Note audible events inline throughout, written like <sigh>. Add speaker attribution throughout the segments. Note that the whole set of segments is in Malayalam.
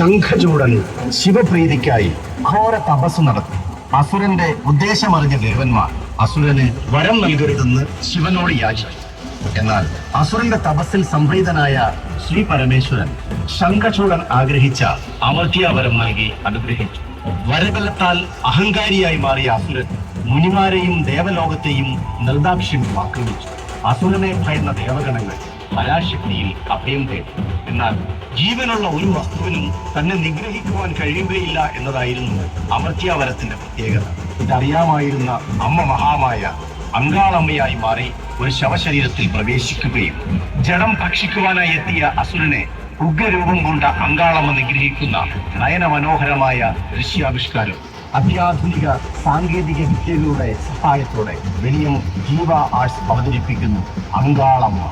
Speaker 1: ശംഖചൂടൻ ശിവപ്രീതിക്കായി ഘോര തപസ് നടത്തി. അസുരന്റെ ഉദ്ദേശമറിഞ്ഞ ദേവന്മാർ അസുരന് വരം നൽകരുതെന്ന് ശിവനോട് യാചിച്ചു. എന്നാൽ അസുരന്റെ തപസ്സിൽ സംപ്രീതനായ ശ്രീ പരമേശ്വരൻ ശംഖചൂടൻ ആഗ്രഹിച്ച അമർത്യാവരം നൽകി അനുഗ്രഹിച്ചു. വരബലത്താൽ അഹങ്കാരിയായി മാറിയ അസുരൻ മുനിമാരെയും ദേവലോകത്തെയും നിർദാക്ഷ്യം ആക്രമിച്ചു അസുരനെ ഭയന്ന ദേവഗണങ്ങൾ പരാശക്തിയിൽ അഭയം തേടി. എന്നാൽ ജീവനുള്ള ഒരു വസ്തുവിനും തന്നെ നിഗ്രഹിക്കുവാൻ കഴിയുകയില്ല എന്നതായിരുന്നു അമർത്യാവരത്തിന്റെ പ്രത്യേകത. ഇതറിയാമായിരുന്ന അമ്മ മഹാമായ അങ്കാളമ്മയായി മാറി ഒരു ശവശരീരത്തിൽ പ്രവേശിക്കുകയും ജഡം ഭക്ഷിക്കുവാനായി എത്തിയ അസുരനെ ഉഗ്രരൂപം കൊണ്ട അങ്കാളമ്മ നിഗ്രഹിക്കുന്ന നയനമനോഹരമായ ദൃശ്യാവിഷ്കാരം അത്യാധുനിക സാങ്കേതിക വിദ്യകളുടെ സഹായത്തോടെ വലിയ ജീവ ആർട്സ് അവതരിപ്പിക്കുന്നു അങ്കാളമ്മ.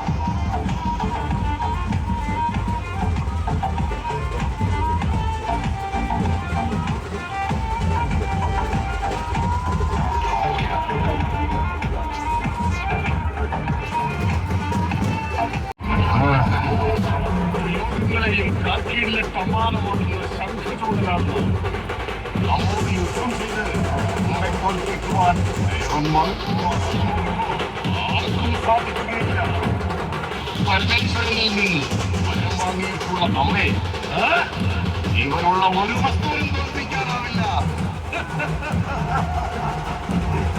Speaker 2: യും കാർക്കീടിലെ സമ്മാനമോടുന്ന ശംഖചൂടനാണ് നമ്മോട് യുദ്ധം ചെയ്ത് നമ്മെ തോൽപ്പിക്കുവാൻ? ആർക്കും സാധിക്കുകയില്ല പരമേശ്വരനിൽ നിന്ന് വരം വാങ്ങിയിട്ടുള്ള നമ്മെ ഇവരുള്ള ഒരു വസ്തുവിനും തോൽപ്പിക്കാനാവില്ല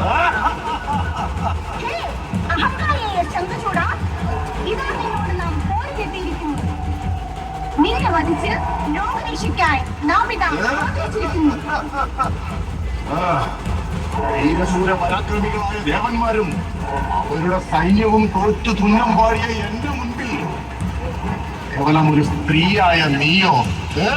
Speaker 2: <laughs>
Speaker 3: നിന്നെ വധിച്ച് ലോകരക്ഷയ്ക്കായി നാം ഇതാ ആഗ്രഹിച്ചിരിക്കുന്നു
Speaker 2: ധീരശൂര പരാക്രമികളായ ദേവന്മാരും അവരുടെ സൈന്യവും തോറ്റു തുന്നം പാടിയ എന്റെ മുൻപിൽ കേവലം ഒരു സ്ത്രീയായ നീയോ ഏ?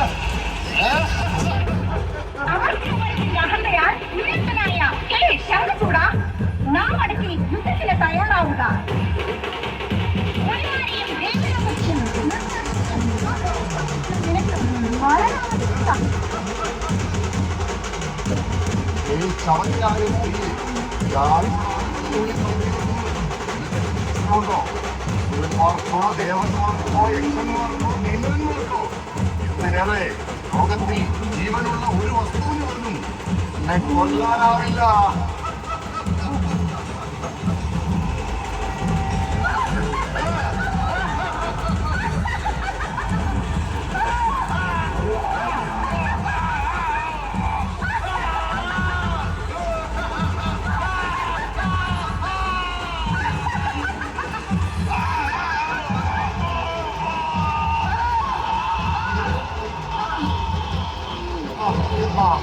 Speaker 2: ഇതിനേറെ ലോകത്തിൽ ജീവനുള്ള ഒരു വസ്തുവിന് പോലും എന്നെ കൊല്ലാനാവില്ല. บอก